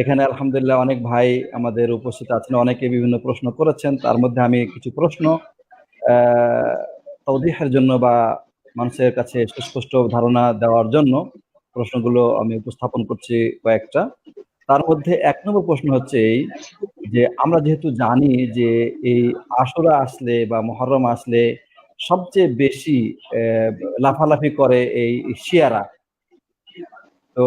এখানে আলহামদুলিল্লাহ অনেক ভাই আমাদের উপস্থিত আছেন। অনেকে বিভিন্ন প্রশ্ন করেছেন, তার মধ্যে আমি কিছু প্রশ্ন তৌদিহের জন্য বা মানুষের কাছে সুস্পষ্ট ধারণা দেওয়ার জন্য প্রশ্নগুলো আমি উপস্থাপন করছি কয়েকটা। তার মধ্যে এক নম্বর প্রশ্ন হচ্ছে এই যে, আমরা যেহেতু জানি যে এই আশুরা আসলে বা মহরম আসলে সবচেয়ে বেশি লাফালাফি করে এই শিয়ারা। তো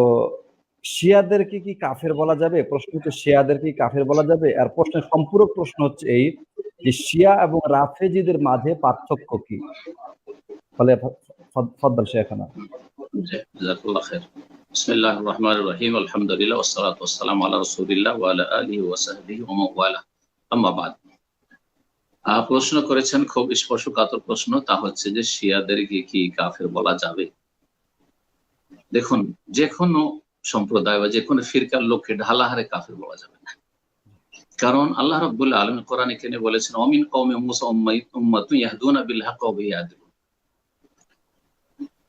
শিয়াদেরকে কি কাফের বলা যাবে? প্রশ্ন হচ্ছে শিয়াদেরকে কাফের বলা যাবে? আর প্রশ্নের সম্পূরক প্রশ্ন হচ্ছে এই যে শিয়া এবং রাফেজিদের মাঝে পার্থক্য কি? ফলে ফদ্দল শেখানা খায়ের বিসমিল্লাহ রহমান রহিম। আলহামদুলিল্লাহ ওসালাত ওসালাম আল্লাহ রসুলিল্লাহ ওয়ালা আলিহি ওয়াসাহবিহি ওয়া মাওয়ালা আম্মা বাদ। আহ, প্রশ্ন করেছেন খুব স্পর্শকাতর প্রশ্ন তা হচ্ছে যে শিয়াদেরকে কি কাফের বলা যাবে? দেখুন যে কোনো সম্প্রদায় বা যে কোনো ফিরকার লোককে ঢালাহারে কাফের বলা যাবে না। কারণ আল্লাহ রাব্বুল আলামিন কোরআনে কেনে বলেছেন, অমিন কওমে মুসা ইয়াহদুনা বিল হক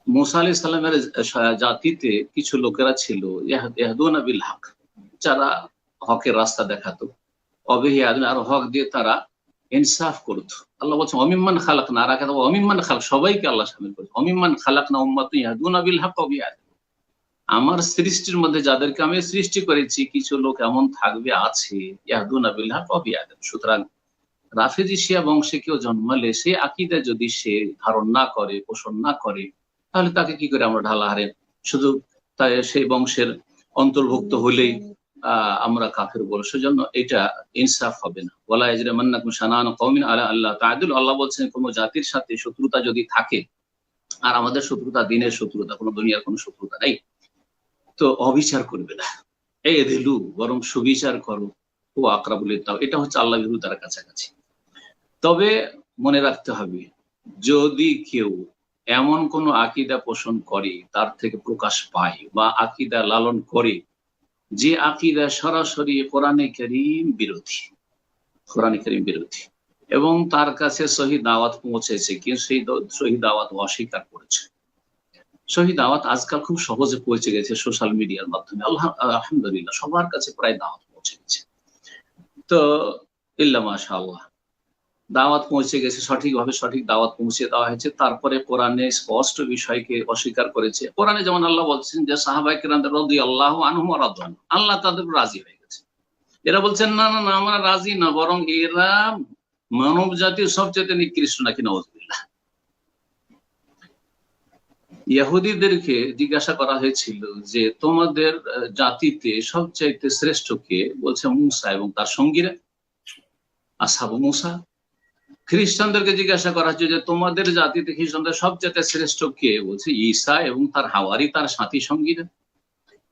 মুসা আলাইহিস সালামের জাতিতে কিছু লোকেরা ছিল, ইয়াহ- ইয়াহদুনা বিল হক যারা হকের রাস্তা দেখাতো অবিহিয়াদুন আর হক দিয়ে তারা ইনসাফ করতো। আল্লাহ বলছেন অমিম্মান খালাক না রাখা অমিম্মান খালাক, সবাইকে আল্লাহ সামিল করেছে অমিম্মান খালাক না উম্মাতুন ইয়াহদুনা বিল হক ইয়াহদিলুন আমার সৃষ্টির মধ্যে যাদেরকে আমি সৃষ্টি করেছি, কিছু লোক এমন থাকবে আছে। সুতরাং রাফেজি শিয়া বংশে কেউ জন্মালে সে আকিদা যদি সে ধারণ না করে, পোষণ না করে, তাহলে তাকে কি করে আমরা ঢালাহারে শুধু তাই সেই বংশের অন্তর্ভুক্ত হলেই আমরা কাফের বলো। সেজন্য এটা ইনসাফ হবে না। বলা এজরে মান্নাকুম শানান কওমিন আলা আল্লাহ তাআদুল। আল্লাহ বলছেন, কোন জাতির সাথে শত্রুতা যদি থাকে, আর আমাদের শত্রুতা দিনের শত্রুতা, কোনো দুনিয়ার কোনো শত্রুতা নেই। তো অবিচার করবে না। এই দিলু বরং সুবিচার করো। ও আকরাবুল ইত্তাও এটা হচ্ছে আল্লাহ তার কাছাকাছি। তবে মনে রাখতে হবে, যদি কেউ এমন কোন আকিদা পোষণ করে, তার থেকে প্রকাশ পায় বা আকিদা লালন করে, যে আকিদা সরাসরি কোরআনে করিম বিরোধী, কোরআনে করিম বিরোধী, এবং তার কাছে সহি দাওয়াত পৌঁছেছে, কিন্তু সেই সহি দাওয়াত অস্বীকার করেছে। সহি দাওয়াত আজকাল খুব সহজে পৌঁছে গেছে সোশ্যাল মিডিয়ার মাধ্যমে। আল্লাহ আলহামদুলিল্লাহ, সবার কাছে প্রায় দাওয়াত পৌঁছে গেছে। তো, ইল্লা মাশা আল্লাহ দাওয়াত পৌঁছে গেছে, সঠিকভাবে সঠিক দাওয়াত পৌঁছে দেওয়া হয়েছে। তারপরে কোরআনে স্পষ্ট বিষয়কে অস্বীকার করেছে। কোরআনে যেমন আল্লাহ বলছেন যে সাহাবাই কিরাম রদি আল্লাহ রাদওয়ান আল্লাহ তাদের রাজি হয়ে গেছে। এরা বলছেন, না না না, আমরা রাজি না, বরং এরা মানব জাতির সবচেয়ে নিকৃষ্ট নাকি নওয়াজবিল্লাহ। ইহুদিদেরকে জিজ্ঞাসা করা হয়েছিল যে তোমাদের জাতিতে সবচাইতে শ্রেষ্ঠ কে? বলছে মুসা এবং তার সঙ্গীরা। আসাবু মুসা। খ্রিস্টানদেরকে জিজ্ঞাসা করা হচ্ছে যে তোমাদের জাতিতে খ্রিস্টানদের সবচেয়ে শ্রেষ্ঠ কে? বলছে ঈসা এবং তার হাওয়ারি, তার সাথী সঙ্গীরা।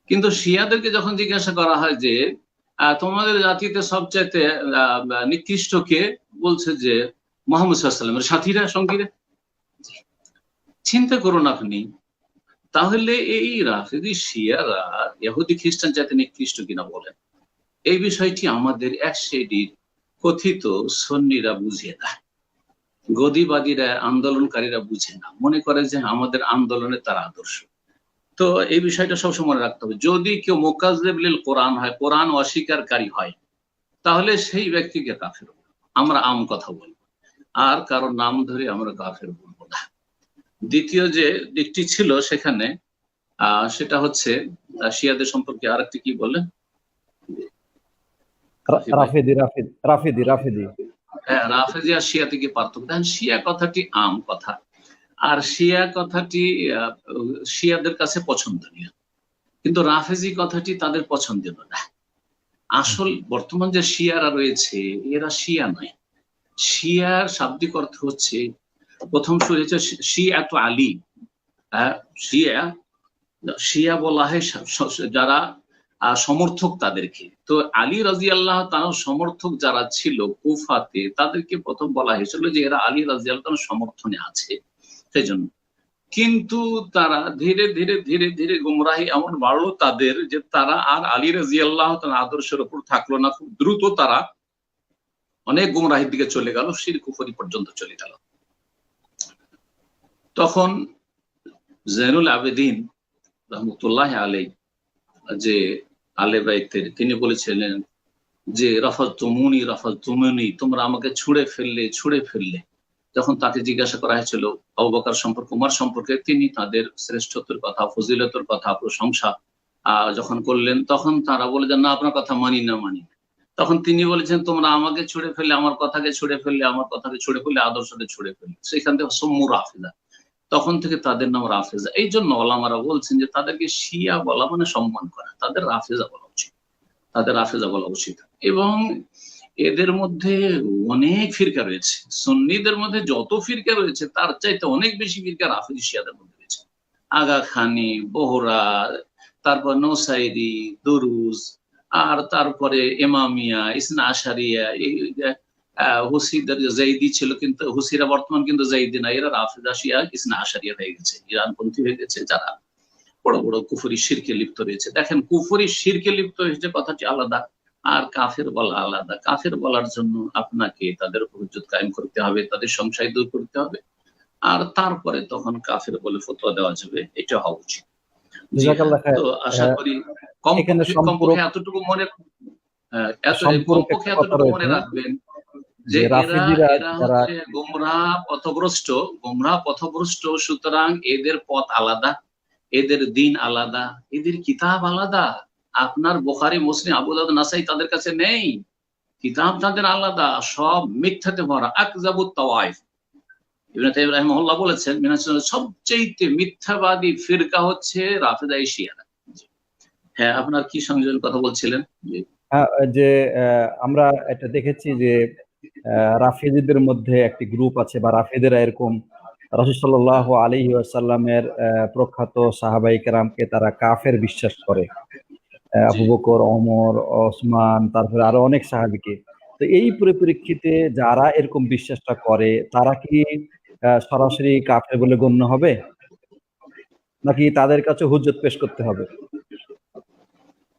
কিন্তু শিয়াদেরকে যখন জিজ্ঞাসা করা হয় যে তোমাদের জাতিতে সবচাইতে নিকৃষ্ট কে? বলছে যে মোহাম্মদ সাল্লামের সাথীরা, সঙ্গীরা। চিন্তা করুন আপনি। তাহলে এই রাফিদি শিয়ারা ইহুদি খ্রিস্টান জাতি নিকৃষ্ট কিনা বলেন? এই বিষয়টি আমাদের এক শ্রেণির কথিত সন্নিরা বুঝে না গদিবাদীরা, আন্দোলনকারীরা বুঝে না। মনে করে যে আমাদের আন্দোলনে তার আদর্শ। তো এই বিষয়টা সবসময় মনে রাখতে হবে। যদি কেউ মোকাজেবলিল কোরআন হয়, কোরআন অস্বীকারী হয়, তাহলে সেই ব্যক্তিকে কাফের বলব। আমরা আম কথা বলব। আর কারও নাম ধরে আমরা কাফের বলব না। দ্বিতীয় যে দিকটি ছিল সেখানে সেটা হচ্ছে শিয়াদের সম্পর্কে আরেকটি কি বললেন রাফেদি রাফেদ রাফেদি রাফেদি। হ্যাঁ রাফেজি আর শিয়াতে কি পার্থক্য। দেখেন শিয়া কথাটি আম কথা আর শিয়া কথাটি শিয়াদের কাছে পছন্দনীয়। কিন্তু রাফেজি কথাটি তাদের পছন্দের না। আসল বর্তমান যে শিয়ারা রয়েছে এরা শিয়া নয়। শিয়ার শাব্দিক অর্থ হচ্ছে প্রথম শুরু হয়েছে শিয়া তো আলী। হ্যাঁ, শিয়া শিয়া বলা হয় যারা সমর্থক তাদেরকে। তো আলী রাজি আল্লাহ তার সমর্থক যারা ছিল কুফাতে তাদেরকে প্রথম বলা হয়েছিল যে এরা আলী রাজি আল্লাহ সমর্থনে আছে সেই জন্য কিন্তু তারা ধীরে ধীরে ধীরে ধীরে গুমরাহি এমন বাড়লো তাদের যে তারা আর আলী রাজি আল্লাহ তার আদর্শের উপর থাকল না। খুব দ্রুত তারা অনেক গুমরাহির দিকে চলে গেল শির কুফরি পর্যন্ত চলে গেল। তখন জেনুল আবেদিন রহমতুল্লাহ আলাই যে আলে বাইতের তিনি বলেছিলেন যে রাফাজ তুমুনি রাফাজ তুমুনি তোমরা আমাকে ছুঁড়ে ফেললে ছুঁড়ে ফেললে। যখন তাকে জিজ্ঞাসা করা হয়েছিল অবকার সম্পর্কে উমার সম্পর্কে তিনি তাদের শ্রেষ্ঠত্বের কথা ফজিলতর কথা প্রশংসা আহ, যখন করলেন তখন তারা বলে যে না আপনার কথা মানি না মানি তখন তিনি বলেছেন তোমরা আমাকে ছুড়ে ফেললে আমার কথাকে ছুড়ে ফেললে আমার কথাকে ছুড়ে ফেললে আদর্শকে ছুড়ে ফেললে। সেখান থেকে সম্মু রাফিদা তখন থেকে তাদের নাম রাফেজা। এই জন্য ওলামারা বলছেন যে তাদেরকে শিয়া বলা মানে সম্মান করা। তাদের রাফেজা বলা উচিত। তাদের রাফেজা বলা উচিত। এবং এদের মধ্যে অনেক ফিরকা রয়েছে। সুন্নিদের মধ্যে যত ফিরকা রয়েছে, তার চাইতে অনেক বেশি ফিরকা রাফেজি শিয়াদের মধ্যে রয়েছে। আগা খানি bohra তারপর নৌসাইরি, দরুজ, আর তারপরে এমামিয়া, ইসনা আশারিয়া হুসিদের জাইদি ছিল কিন্তু হুসিরা বর্তমান কিন্তু জাইদি না এরা রাফেজা শিয়া ইসনা আশারিয়া হয়ে গেছে। ইরানপন্থী হয়ে গেছে যারা বড় বড় কুফরি শিরকে লিপ্ত রয়েছে। দেখেন কুফরি শিরকে লিপ্ত হয়েছে কথাটি আলাদা আর কাফের বলা আলাদা। কাফের বলার জন্য আপনাকে তাদের হুজ্জত কায়েম করতে হবে তাদের সংশয় দূর করতে হবে আর তারপরে তখন কাফের বলে ফতোয়া দেওয়া যাবে এটা হওয়া উচিত। তো আশা করি কম কমপক্ষে এতটুকু মনে এতটুকু মনে রাখবেন যে এরা গোমরাহ পথভ্রষ্ট গোমরাহ পথভ্রষ্ট সুতরাং এদের পথ আলাদা এদের দিন আলাদা এদের কিতাব আলাদা। আপনার বোখারি মুসলিম আবু দাউদ নাসাই তাদের কাছে নেই। কিতাব তাদের আলাদা সব মিথ্যাতে ভরা। আকজাবুত তাওয়াইফ। ইবনে তাইম রাহিমাহুল্লাহ বলেছেন মিনাসের সবচেয়ে মিথ্যাবাদী ফিরকা হচ্ছে রাফেদা শিয়ারা হ্যাঁ আপনার কি সংযোজন কথা বলছিলেন? হ্যাঁ, যে আমরা এটা দেখেছি যে রাফিজিদের মধ্যে একটি গ্রুপ আছে বা রাফিদেরা এরকম আলাইহি ওয়াসাল্লামের আহ, প্রখ্যাত সাহাবাই কেরামকে তারা কাফের বিশ্বাস করে। আবু বকর ওমর ওসমান তারপরে আরও অনেক সাহাবীকে। তো এই পরিপ্রেক্ষিতে যারা এরকম বিশ্বাসটা করে তারা কি সরাসরি কাফের বলে গণ্য হবে? নাকি তাদের কাছে হুজ্জত পেশ করতে হবে?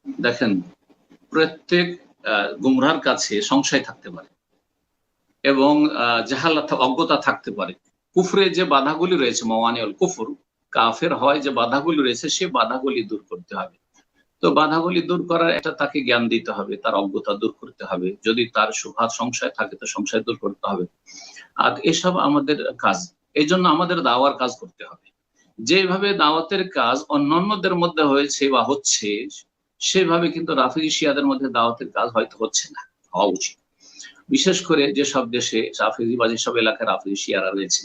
দেখেন প্রত্যেক গুমরার কাছে সংশয় থাকতে পারে। এবং জাহালাত, অজ্ঞতা থাকতে পারে। কুফরে যে বাধাগুলি রয়েছে মওয়ানিউল কুফর, কাফের হয় যে বাধাগুলি রয়েছে, সে বাধাগুলি দূর করতে হবে। তো বাধাগুলি দূর করার একটা তাকে জ্ঞান দিতে হবে, তার অজ্ঞতা দূর করতে হবে। যদি তার সুভাত সংশয় থাকে, তো সংশয় দূর করতে হবে। আর এসব আমাদের কাজ। এই জন্য আমাদের দাওয়ার কাজ করতে হবে। যেভাবে দাওয়াতের কাজ অন্যান্যদের মধ্যে হয়েছে বা হচ্ছে, সেভাবে কিন্তু রাফিজি শিয়াদের মধ্যে দাওয়াতের কাজ হয়তো হচ্ছে না, হওয়া উচিত। বিশেষ করে যেসব দেশে রাফিজি বা যেসব এলাকায় রাফিজি শিয়ারা রয়েছে।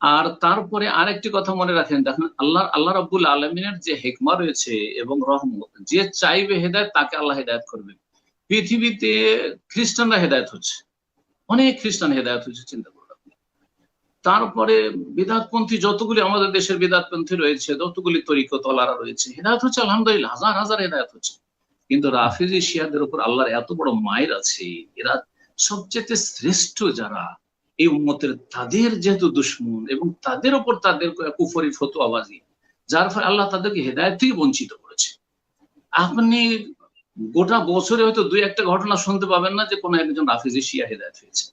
আর তারপরে আরেকটি কথা মনে রাখেন, দেখেন আল্লাহ আল্লাহ রাব্বুল আলমিনের যে হেকমা রয়েছে এবং রহমত, যে চাইবে হেদায়ত তাকে আল্লাহ হেদায়ত করবে পৃথিবীতে খ্রিস্টানরা হেদায়ত হচ্ছে, অনেক খ্রিস্টান হেদায়ত হচ্ছে, চিন্তা করুন। তারপরে বিদাতপন্থী যতগুলি আমাদের দেশের বিদাতপন্থী রয়েছে, যতগুলি তরিকতলারা রয়েছে, হেদায়ত হচ্ছে আলহামদুলিল্লাহ, হাজার হাজার হেদায়ত হচ্ছে। কিন্তু রাফিজি শিয়াদের উপর আল্লাহর এত বড় মায়ের আছে, এরা সবচেয়ে শ্রেষ্ঠ যারা এই উম্মতের, তাদের যেহেতু দুশ্মন এবং তাদের উপর তাদের কুফরি, ফতোয়াবাজি, যার ফলে আল্লাহ তাদেরকে হেদায়ত থেকে বঞ্চিত করেছে। আপনি গোটা বছরে হয়তো দুই একটা ঘটনা শুনতে পাবেন না যে কোনো একজন রাফিজি শিয়া হেদায়ত হয়েছে।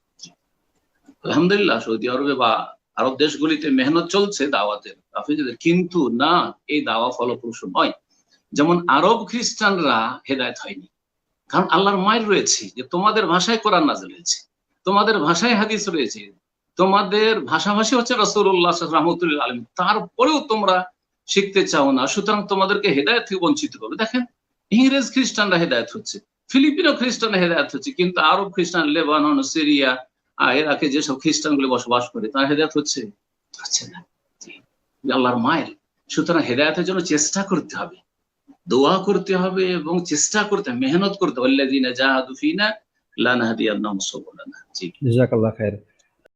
আলহামদুলিল্লাহ, সৌদি আরবে বা আরব দেশগুলিতে মেহনত চলছে দাওয়াতের রাফিজিদের কিন্তু না, এই দাওয়া ফলপ্রসূ নয়। যেমন আরব খ্রিস্টানরা হেদায়ত হয়নি। কারণ আল্লাহর মায়ের রয়েছে যে তোমাদের ভাষায় কোরআন নাজিল হয়েছে, তোমাদের ভাষায় হাদিস রয়েছে, তোমাদের ভাষাভাষী হচ্ছে রসুল্লাহ রহমতুল্লাহ আলম তারপরেও তোমরা শিখতে চাও না, সুতরাং তোমাদেরকে হেদায়ত থেকে বঞ্চিত করবে। দেখেন, ইংরেজ খ্রিস্টানরা হেদায়ত হচ্ছে, ফিলিপিনো খ্রিস্টানরা হেদায়ত হচ্ছে, কিন্তু আরব খ্রিস্টান, লেবানন, সিরিয়া ইরাকে যেসব খ্রিস্টানগুলি বসবাস করে, তারা হেদায়ত হচ্ছে? হচ্ছে না। আল্লাহর মায়ের। সুতরাং হেদায়তের জন্য চেষ্টা করতে হবে। দোয়া করতে হবে এবং চেষ্টা করতে মেহনত করতে হবে। আল্লাযীনা জাহাদু ফিনা লানাহদিয়ান্নাহুম সুবুলানা। জি। জাকাল্লাহ খায়ের